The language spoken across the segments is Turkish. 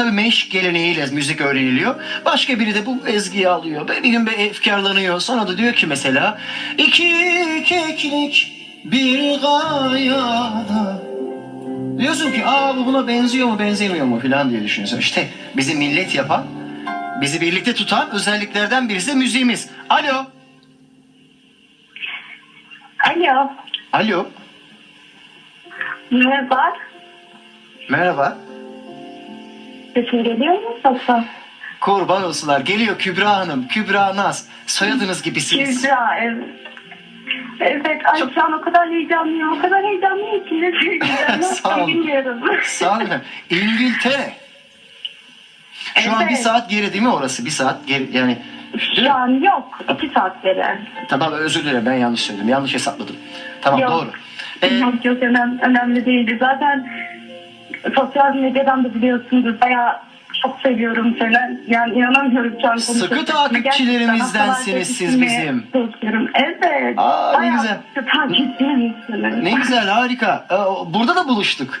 tabii meşk geleneğiyle müzik öğreniliyor. Başka biri de bu ezgiyi alıyor. Bir gün bir efkarlanıyor. Sonra da diyor ki mesela iki keklik bir gayada Diyorsun ki aa bu buna benziyor mu benzemiyor mu filan diye düşünüyorsun. İşte bizi millet yapan, bizi birlikte tutan özelliklerden birisi de müziğimiz. Alo. Alo. Alo. Merhaba. Merhaba. Sesim geliyor mu? Nasıl? Kurban olsunlar. Geliyor Kübra Hanım. Kübra Naz. Soyadınız gibisiniz. Güzel. Evet. Evet. Ay Çok- şu an o kadar heyecanlıyım. O kadar heyecanlıyım ki ne söyleyeceğim. Sağ olun. Bilmiyorum. Sağ olun. İngiltere. Şu an Evet. bir saat geri değil mi orası? Bir saat geri yani. Şu an yok. İki saatleri. Tamam özür dilerim ben yanlış söyledim. Yanlış hesapladım. Tamam Yok. doğru. Ee, Yok yok önemli, önemli değildi. Zaten sosyal medyadan da biliyorsunuz bayağı çok seviyorum seni. Yani inanamıyorum şu an Sıkı Gerçekten siz bizim. Çalışıyorum. Evet. Aa, ne güzel. sıkı takipçilerimizsiniz. ne güzel harika. Ee, Burada da buluştuk.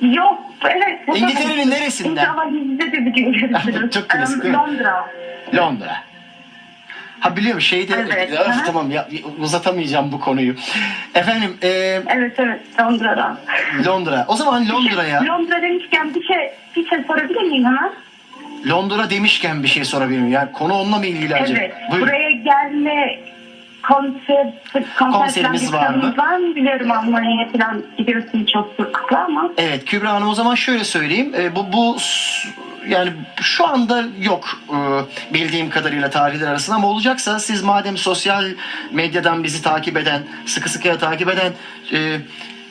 Yok evet. İngiltere'nin neresinden? İnşallah bizde de bir gün görüşürüz. Çok klasik, mi? Londra. Londra. Ha biliyorum şeyde Evet, Öf, aha. tamam ya uzatamayacağım bu konuyu. Efendim e, Evet evet Londra'dan. Londra. O zaman Londra'ya Londra demişken bir şey, bir şey sorabilir miyim hemen? Londra demişken bir şey sorabilir miyim? Yani konu onunla mı ilgili acaba? Evet. Buyurun. Buraya gelme konser, konser Konserimiz var mı? var mı? Biliyorum Almanya'ya falan gidiyorsun çok sıklıkla ama. Evet Kübra Hanım o zaman şöyle söyleyeyim. E, bu bu yani şu anda yok e, bildiğim kadarıyla tarihler arasında ama olacaksa siz madem sosyal medyadan bizi takip eden, sıkı sıkıya takip eden e,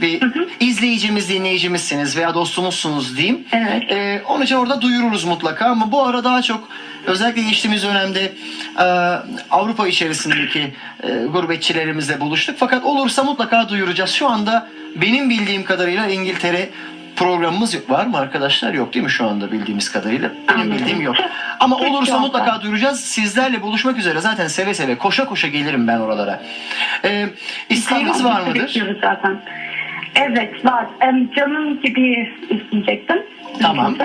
bir izleyicimiz, dinleyicimizsiniz veya dostumuzsunuz diyeyim. Evet. E, onun için orada duyururuz mutlaka ama bu ara daha çok özellikle geçtiğimiz dönemde e, Avrupa içerisindeki e, gurbetçilerimizle buluştuk. Fakat olursa mutlaka duyuracağız. Şu anda benim bildiğim kadarıyla İngiltere programımız yok. Var mı arkadaşlar? Yok değil mi şu anda bildiğimiz kadarıyla? Benim bildiğim yok. Ama olursa mutlaka duyuracağız. Sizlerle buluşmak üzere zaten seve seve koşa koşa gelirim ben oralara. E, isteğiniz var mıdır? bekliyoruz zaten. Evet var. Em, canım gibi isteyecektim. Tamam.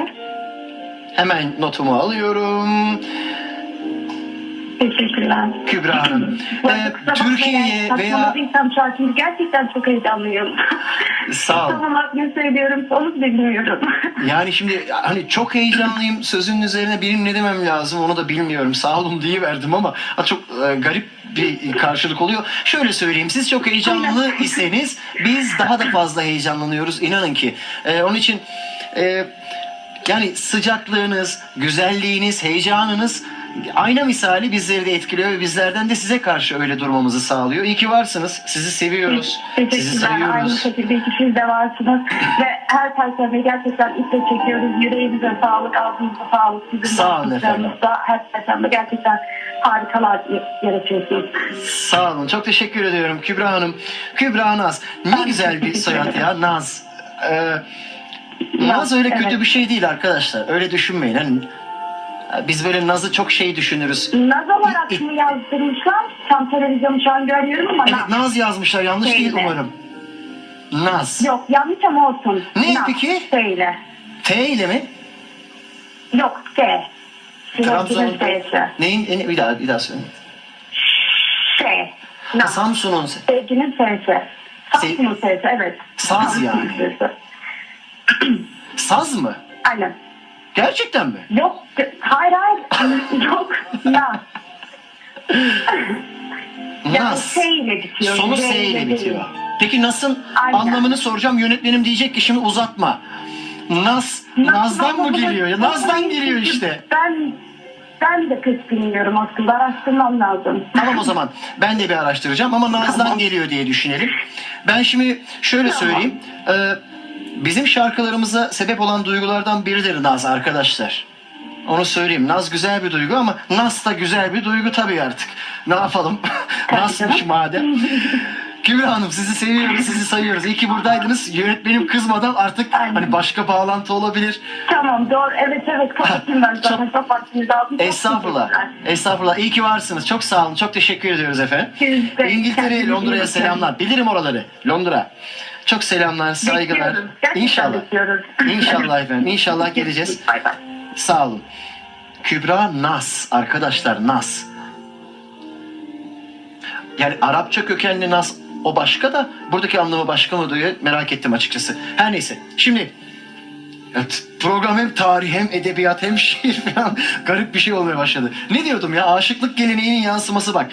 Hemen notumu alıyorum. Teşekkürler. Kübra Hanım. Ee, Türkiye'ye veya saçmaladıysam gerçekten çok heyecanlıyım. sağ ol. Tamam ne söylüyorum onu bilmiyorum. Yani şimdi hani çok heyecanlıyım sözünün üzerine benim ne demem lazım onu da bilmiyorum. Sağ olun diye verdim ama ha, çok e, garip bir karşılık oluyor. Şöyle söyleyeyim siz çok heyecanlı iseniz biz daha da fazla heyecanlanıyoruz inanın ki. E, onun için e, yani sıcaklığınız, güzelliğiniz, heyecanınız ayna misali bizleri de etkiliyor ve bizlerden de size karşı öyle durmamızı sağlıyor. İyi ki varsınız. Sizi seviyoruz. Sizi Teşekkürler. Aynı seviyoruz. şekilde ikiniz de varsınız. Ve her perşembe gerçekten iple çekiyoruz. Yüreğinize sağlık, ağzınıza sağlık. Sizin Sağ olun yaptıklarınızda Her perşembe gerçekten harikalar yaratıyorsunuz. Sağ olun. Çok teşekkür ediyorum Kübra Hanım. Kübra Naz. Ne Ben güzel bir soyad ya Naz. Ee, Naz öyle kötü evet. bir şey değil arkadaşlar. Öyle düşünmeyin. Hani biz böyle Naz'ı çok şey düşünürüz. Naz olarak mı yazdırmışlar? Tam televizyonu şu an görmüyorum ama Evet Naz. Naz yazmışlar. Yanlış değil umarım. Naz. Yok yanlış ama olsun. Ne Naz, peki? Söyle. T ile mi? Yok T. Trabzon. Trabzon. T'si. Neyin? ne- Bir daha, bir daha söyle. T. Ha, Naz. Samsun'un se- Sevginin S'si. Samsun'un S'si evet. Saz Samsun'un yani. Saz mı? Aynen. Gerçekten mi? Yok. Hayır hayır. Yok. Naz. Yani Naz. S ile bitiyor. Sonu S ile bitiyor. Peki Nas'ın Aynen. anlamını soracağım. Yönetmenim diyecek ki şimdi uzatma. Nas, Naz'dan mı geliyor? Ya Naz'dan geliyor işte. Ben ben de pek bilmiyorum aslında. Araştırmam lazım. Tamam o zaman ben de bir araştıracağım ama Naz'dan Tamam. geliyor diye düşünelim. Ben şimdi şöyle Tamam. söyleyeyim. Ee, bizim şarkılarımıza sebep olan duygulardan biridir Naz arkadaşlar. Onu söyleyeyim. Naz güzel bir duygu ama Naz da güzel bir duygu tabii artık. Ne yapalım? Canım. madem. Kübra Hanım sizi seviyoruz, sizi sayıyoruz. İyi ki buradaydınız. Yönetmenim kızmadan artık Aynen. hani başka bağlantı olabilir. Tamam doğru. Evet evet kapatayım ben zaten. Çok Estağfurullah. Estağfurullah. İyi ki varsınız. Çok sağ olun. Çok teşekkür ediyoruz efendim. Siz de İngiltere, kendinize iyi Londra'ya selamlar. Bilirim oraları. Londra. Çok selamlar, saygılar. Bekliyoruz. Gerçekten İnşallah. bekliyoruz. İnşallah efendim. İnşallah geleceğiz. Bay bay. Sağ olun. Kübra Nas arkadaşlar Nas. Yani Arapça kökenli Nas o başka da buradaki anlamı başka mı diye merak ettim açıkçası. Her neyse. Şimdi evet, program hem tarih hem edebiyat hem şiir falan garip bir şey olmaya başladı. Ne diyordum ya aşıklık geleneğinin yansıması bak.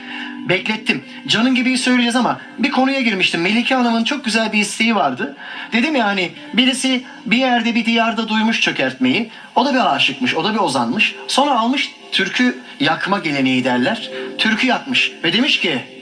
Beklettim. Canın gibi söyleyeceğiz ama bir konuya girmiştim. Melike Hanım'ın çok güzel bir isteği vardı. Dedim ya hani birisi bir yerde bir diyarda duymuş çökertmeyi. O da bir aşıkmış, o da bir ozanmış. Sonra almış türkü yakma geleneği derler. Türkü yakmış ve demiş ki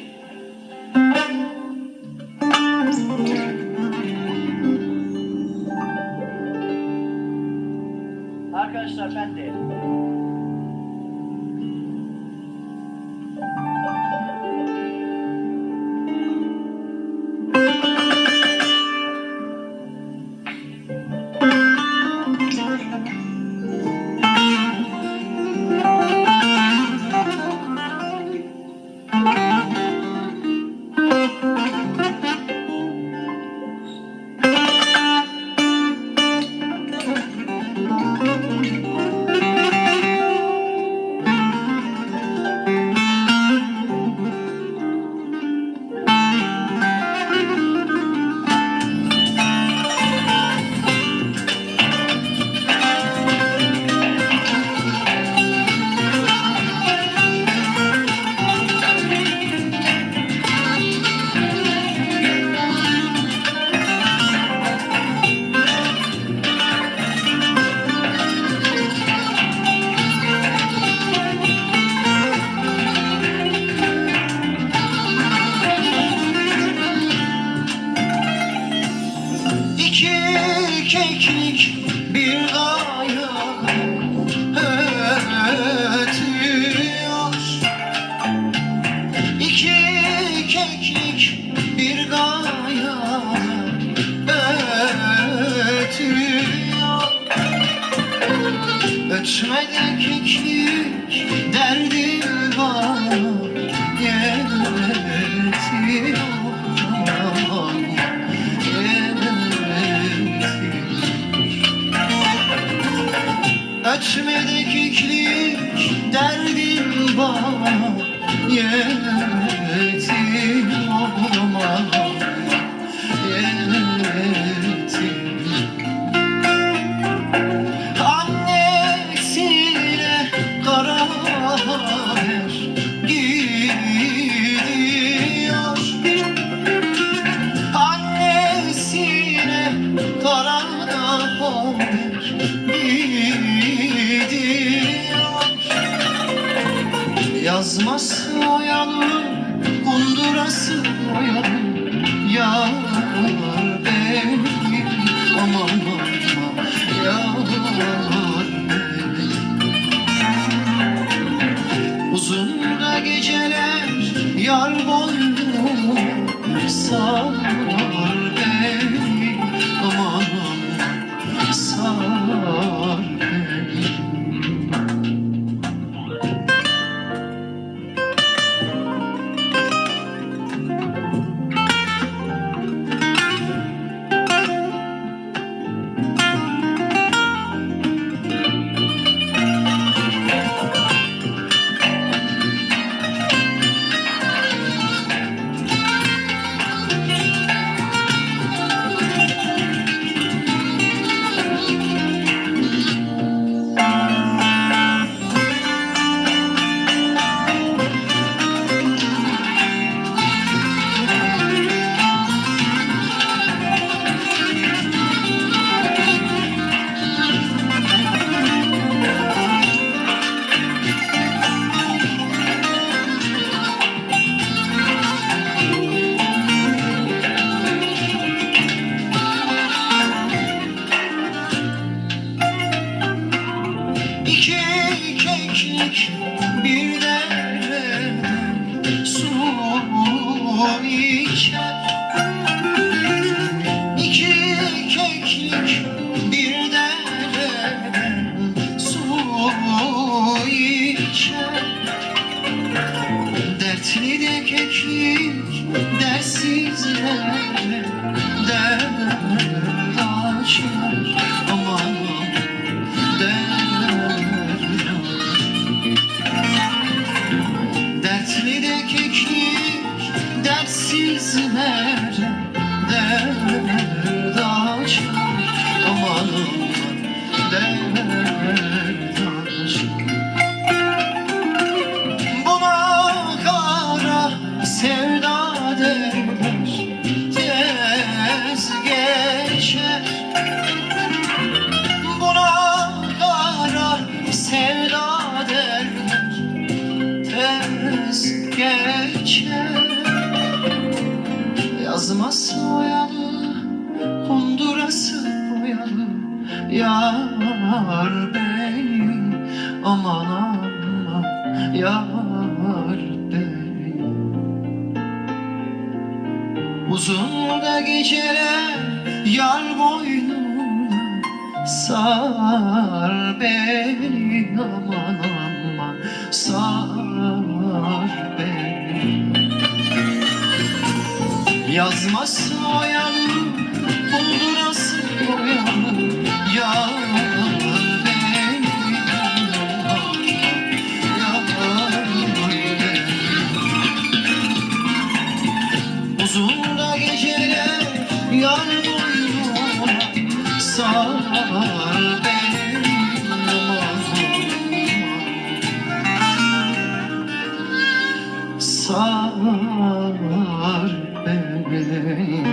Ötmede keklik derdim var yetiyor Ötmede keklik derdim bana yetiyor Yazması oyalı, kundurası oyalı Yar benim, aman sensiz nerede? Dert açar aman açar Buna kara sevda derler tez geçer. Buna kara sevda derler tez geçer Yar benim, aman aman Yar benim Uzun da geceler yar boynuna Sar beni. Aman aman Sar beni. Yazması oyalı, buldurası Sar beni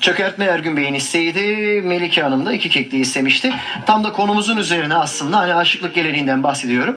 Çökertme Ergün Bey'in isteğiydi. Melike Hanım da iki kekli istemişti. Tam da konumuzun üzerine aslında hani aşıklık geleneğinden bahsediyorum.